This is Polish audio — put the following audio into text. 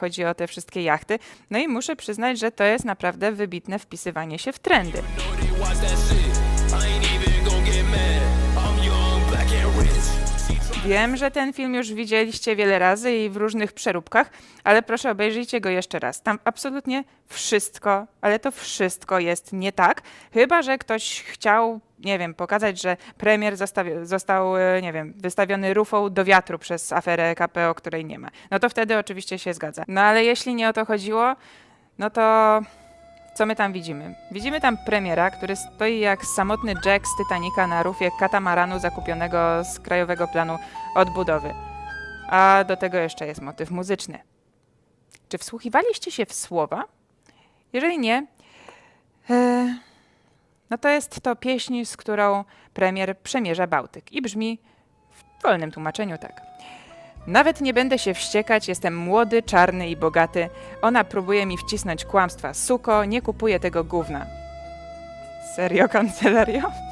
chodzi o te wszystkie jachty. No i muszę przyznać, że to jest naprawdę wybitne wpisywanie się w trendy. Wiem, że ten film już widzieliście wiele razy i w różnych przeróbkach, ale proszę obejrzyjcie go jeszcze raz. Tam absolutnie wszystko, ale to wszystko jest nie tak, chyba że ktoś chciał, nie wiem, pokazać, że premier zostawi- został, e, nie wiem, wystawiony rufą do wiatru przez aferę KPO, której nie ma. No to wtedy oczywiście się zgadza. No ale jeśli nie o to chodziło, no to co my tam widzimy? Widzimy tam premiera, który stoi jak samotny Jack z Titanica na rufie katamaranu zakupionego z Krajowego Planu Odbudowy. A do tego jeszcze jest motyw muzyczny. Czy wsłuchiwaliście się w słowa? Jeżeli nie, e, no to jest to pieśń, z którą premier przemierza Bałtyk i brzmi w wolnym tłumaczeniu tak. Nawet nie będę się wściekać, jestem młody, czarny i bogaty. Ona próbuje mi wcisnąć kłamstwa. Suko, nie kupuję tego gówna. Serio, kancelario?